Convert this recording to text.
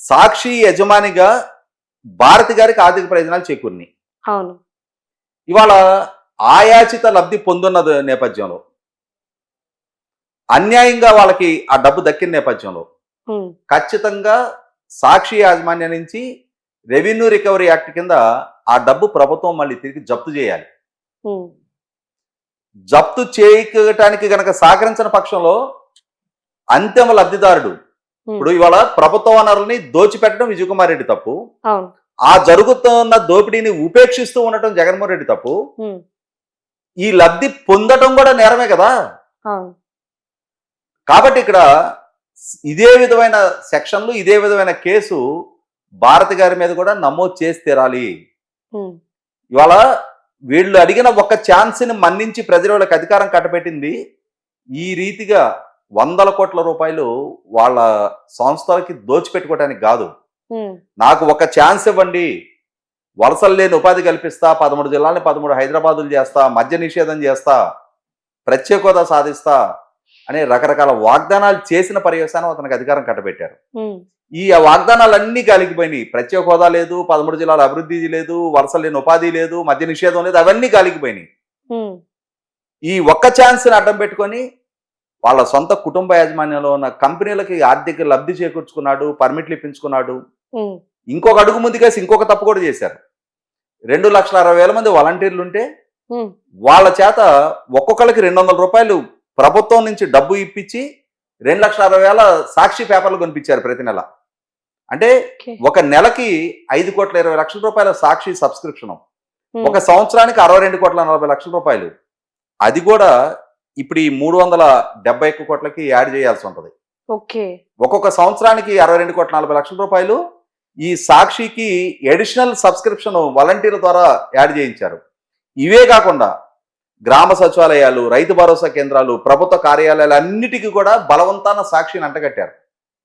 సాక్షి యజమానిగా భారతి గారికి ఆర్థిక ప్రయోజనాలు చేకూరినాయి. అవును. ఇవాళ ఆయాచిత లబ్ధి పొందున్న నేపథ్యంలో అన్యాయంగా వాళ్ళకి ఆ డబ్బు దక్కిన నేపథ్యంలో ఖచ్చితంగా సాక్షి యాజమాన్యం నుంచి రెవెన్యూ రికవరీ యాక్ట్ కింద ఆ డబ్బు ప్రభుత్వం మళ్ళీ తిరిగి జప్తు చేయాలి. జప్తు చేయటానికి గనక సహకరించిన పక్షంలో అంతిమ లబ్ధిదారుడు ఇప్పుడు ఇవాళ ప్రభుత్వ వనరుల్ని దోచిపెట్టడం విజయకుమార్ రెడ్డి తప్పు. ఆ జరుగుతున్న దోపిడీని ఉపేక్షిస్తూ ఉండటం జగన్మోహన్ రెడ్డి తప్పు. ఈ లబ్ధి పొందటం కూడా నేరమే కదా. కాబట్టి ఇక్కడ ఇదే విధమైన సెక్షన్లు ఇదే విధమైన కేసు భారతి గారి మీద కూడా నమోదు చేసి తీరాలి. ఇవాళ వీళ్ళు అడిగిన ఒక్క ఛాన్స్ని మన్నించి ప్రజల వాళ్ళకి అధికారం కట్టబెట్టింది. ఈ రీతిగా వందల కోట్ల రూపాయలు వాళ్ళ సంస్థలకి దోచిపెట్టుకోవడానికి కాదు. నాకు ఒక ఛాన్స్ ఇవ్వండి. వలసలు లేని ఉపాధి కల్పిస్తా పదమూడు జిల్లాలని పదమూడు హైదరాబాదులు చేస్తా మద్య నిషేధం చేస్తా ప్రత్యేక హోదా సాధిస్తా అనే రకరకాల వాగ్దానాలు చేసిన పర్యవసానం అతనికి అధికారం కట్టబెట్టారు. ఈ వాగ్దానాలన్నీ కలిగిపోయినాయి ప్రత్యేక హోదా లేదు పదమూడు జిల్లాల అభివృద్ధి లేదు వలస లేని ఉపాధి లేదు మద్య నిషేధం లేదు అవన్నీ కలిగిపోయినాయి ఈ ఒక్క ఛాన్స్ని అడ్డం పెట్టుకొని వాళ్ళ సొంత కుటుంబ యాజమాన్యంలో ఉన్న కంపెనీలకి ఆర్థిక లబ్ధి చేకూర్చుకున్నాడు పర్మిట్లు ఇప్పించుకున్నాడు. ఇంకొక అడుగు ముందుకేసి ఇంకొక తప్పు కూడా చేశారు. రెండు లక్షల అరవై వేల మంది వాలంటీర్లు ఉంటే వాళ్ళ చేత ఒక్కొక్కరికి రెండు వందల రూపాయలు ప్రభుత్వం నుంచి డబ్బు ఇప్పించి రెండు లక్షల అరవై వేల సాక్షి పేపర్లు కొనిపించారు ప్రతి నెల. అంటే. ఒక నెలకి ఐదు కోట్ల ఇరవై లక్షల రూపాయల సాక్షి సబ్స్క్రిప్షన్. ఒక సంవత్సరానికి అరవై రెండు కోట్ల నలభై లక్షల రూపాయలు. అది కూడా ఇప్పుడు ఈ మూడు వందల డెబ్బై ఒక్క కోట్లకి యాడ్ చేయాల్సి ఉంటుంది. ఓకే. ఒక్కొక్క సంవత్సరానికి అరవై రెండు కోట్ల నలభై లక్షల రూపాయలు ఈ సాక్షికి ఎడిషనల్ సబ్స్క్రిప్షన్ వాలంటీర్ల ద్వారా యాడ్ చేయించారు. ఇవే కాకుండా గ్రామ సచివాలయాలు రైతు భరోసా కేంద్రాలు ప్రభుత్వ కార్యాలయాలు అన్నిటికీ కూడా బలవంతాన సాక్షిని అంటగట్టారు.